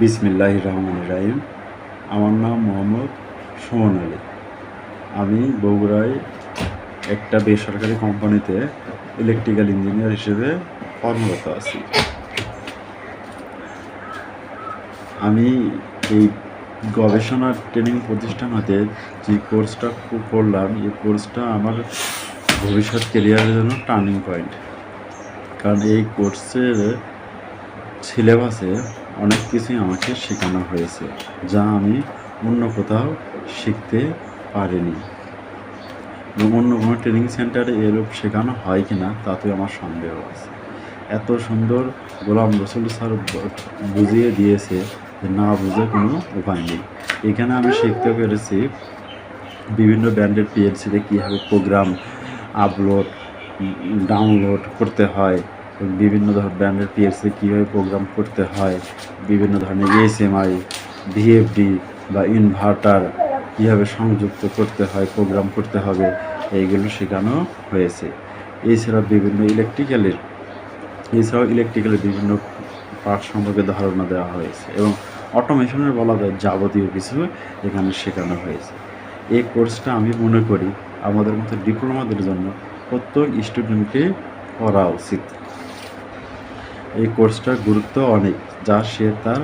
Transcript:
বিসমিল্লাহ রহমান রাহিম। আমার নাম মোহাম্মদ সুমন আলী। আমি বগুড়ায় একটা বেসরকারি কোম্পানিতে ইলেকট্রিক্যাল ইঞ্জিনিয়ার হিসেবে কর্মরত আছি। আমি এই গবেষণা ট্রেনিং প্রতিষ্ঠান হতে যে কোর্সটা করলাম, এই কোর্সটা আমার ভবিষ্যৎ কেরিয়ারের জন্য টার্নিং পয়েন্ট কারণ এই কোর্সের সিলেবাসে অনেক কিছুই আমাকে শেখানো হয়েছে, যা আমি অন্য কোথাও শিখতে পারিনি। এবং অন্য কোনো ট্রেনিং সেন্টারে এরূপ শেখানো হয় কি না তাতে আমার সন্দেহ আছে। এত সুন্দর গোলাম রসুল স্যার বুঝিয়ে দিয়েছে যে না বুঝে কোনো উপায় নেই। এখানে আমি শিখতে পেরেছি বিভিন্ন ব্র্যান্ডের পিএলসিতে কীভাবে প্রোগ্রাম আপলোড ডাউনলোড করতে হয়। বিভিন্ন ধর ব্র্যান্ডের পিএসসি কীভাবে প্রোগ্রাম করতে হয়, বিভিন্ন ধরনের এসএমআই ভিএফডি বা ইনভার্টার কীভাবে সংযুক্ত করতে হয় প্রোগ্রাম করতে হবে, এইগুলো শেখানো হয়েছে। এছাড়া বিভিন্ন ইলেকট্রিক্যালের এছাড়াও ইলেকট্রিক্যালের বিভিন্ন পার্ট সম্পর্কে ধারণা দেওয়া হয়েছে এবং অটোমেশনের বলা যায় যাবতীয় কিছু এখানে শেখানো হয়েছে। এই কোর্সটা আমি মনে করি আমাদের মতো ডিপ্লোমাদের জন্য প্রত্যেক স্টুডেন্টকে করা উচিত। এই কোর্সটার গুরুত্ব অনেক যা সে তার